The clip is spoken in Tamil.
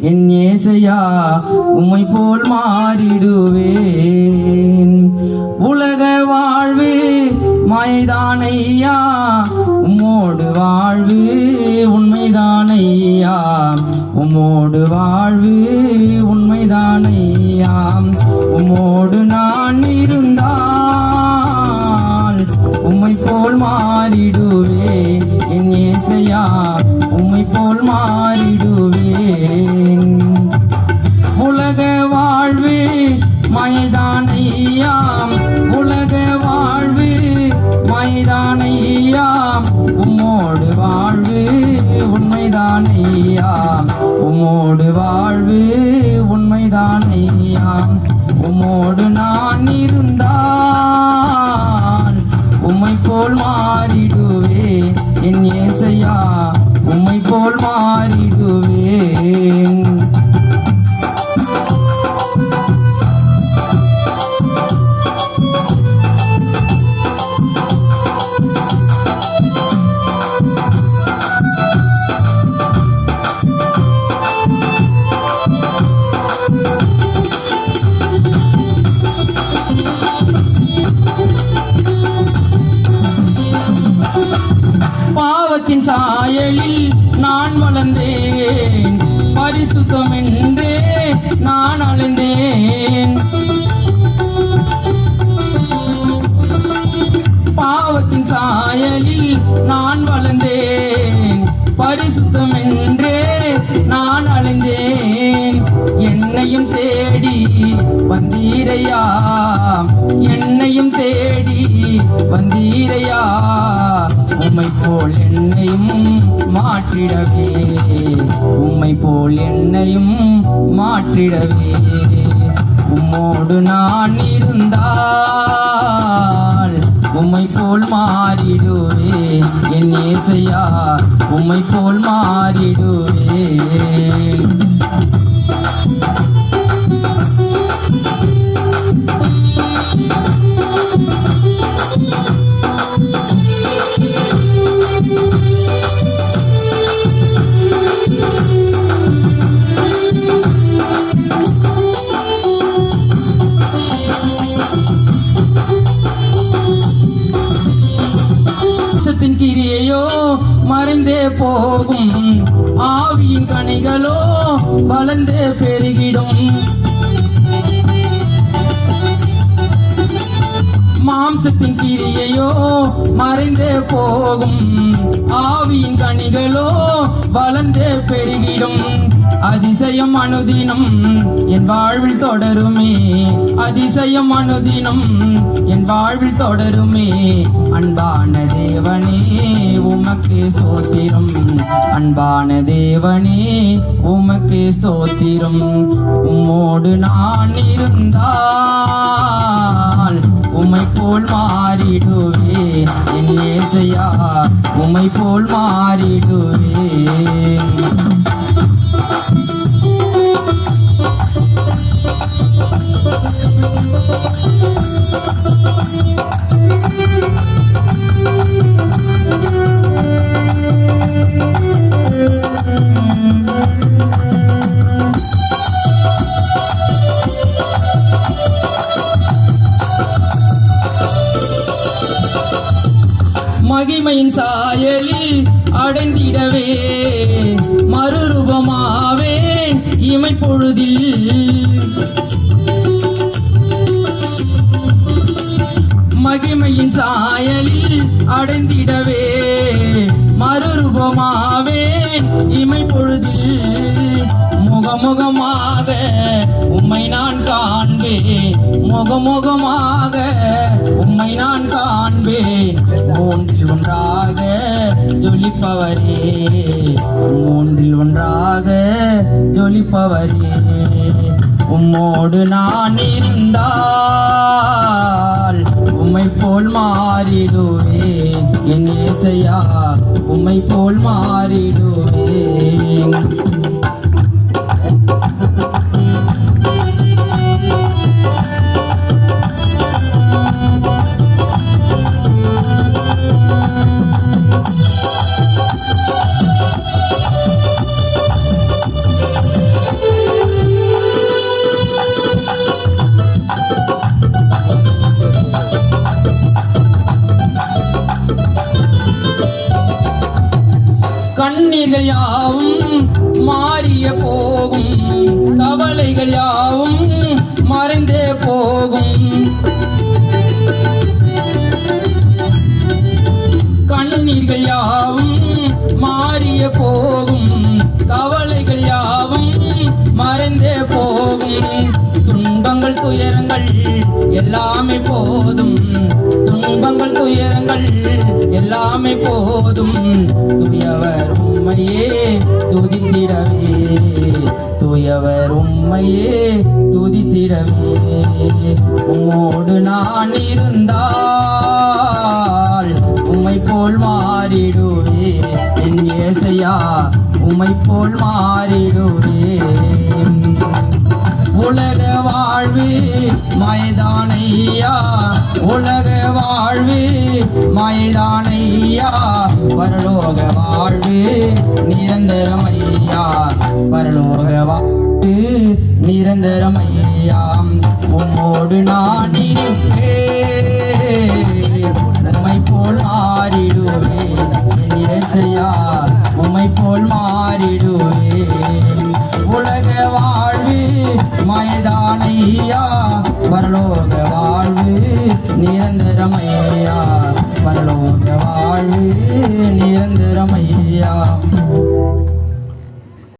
என் ஏசையா உம்மை போல் மாறிடுவேன். உலக வாழ்வு மாய்தானையா உம்மோடு வாழ்வு உண்மைதானையா. உம்மோடு வாழ்வு உண்மைதானையா. உம்மோடு நான் இருந்தால் உம்மை போல் மாறிடுவேன். என் ஏசையா உம்மை போல் உண்மைதானையாம் உமோடு வாழ்வு உண்மைதானையாம். உமோடு நான் இரு சாயலில் நான் வளர்ந்தேன். பரிசுத்தம் என்றே நான் அழிந்தேன். பாவத்தின் சாயலில் நான் வளர்ந்தேன். பரிசுத்தம் என்றே நான் அழிந்தேன். என்னையும் தேடி வந்தீரையா. என்னையும் தேடி வந்தீரையா. உம்மை போல் என்னையும் மாற்றிடவே. உம்மை போல் என்னையும் மாற்றிடவே. உம்மோடு நான் இருந்தால் உம்மை போல் மாறிடுவே. என் ஏசையா உம்மை போல் மாறிடுவே. போகும். ஆவியின் கனிகளோ வளர்ந்தே பெருகிடும். மாம்சத்தின் கிரியையோ மறைந்தே போகும். ஆவியின் கனிகளோ வளர்ந்தே பெருகிடும். அதிசயம் அனுதினம் என் வாழ்வில் தொடருமே. அதிசயம் அனுதினம் என் வாழ்வில் தொடருமே. அன்பான தேவனே உமக்கு ஸ்தோத்திரம். அன்பான தேவனே உமக்கு ஸ்தோத்திரம். உம்மோடு நான் இருந்தால் உமை போல் மாறிடுவே. என் ஏசையா உம்மை போல் மாறிடுவே. மகிமையின் சாயலில் அடைந்திடவே மறுரூபமாவே இமை பொழுதில் மகிமையின் சாயலில் அடைந்திடவே மறுரூபமாவே இமை பொழுதில் முகமுகமாக முகமுகமாக உம்மை நான் காண்பேன். மூன்றில் ஒன்றாக ஜொலிப்பவரே. மூன்றில் ஒன்றாக ஜொலிப்பவரே. உம்மோடு நான் இருந்தால் உம்மை போல் மாறிடுவேன். என் ஏசையா உம்மை போல் மாறிடுவேன். கண்ணீர்கள் யாவும் மாறிய போகும். கவலைகள் யாவும் மறைந்தே போகும். கண்ணீர்கள் யாவும் மாறிய போகும். கவலைகள் யாவும் மறைந்தே போகும். துன்பங்கள் துயரங்கள் எல்லாமே போதும். துன்பங்கள் துயரங்கள் எல்லாமே போதும். துயவர் உண்மையே துதித்திடவே. துயவர் உண்மையே துதித்திடவே. உம்மோடு நான் இருந்தால் உம்மை போல் மாறிடுவே. என் ஏசையா உம்மை போல் மாறிடுவே. உலக வாழ்வே மைதானையா உலக வாழ்வு மயதானையா பரலோக வாழ்வு நிரந்தரமையா பரலோக வாழ்வு நிரந்தரமையா. உம்மோடு நான் இருப்பேன். உம்மை போல் மாறிடுவேன். இசையா இயேசையா உம்மை போல் மாறிடுவேன். உலக வாழ்வு மயதானையா பரலோக வாழ்வு நிரந்தரமையா? பரலோக வாழ்வு நிரந்தரமையா?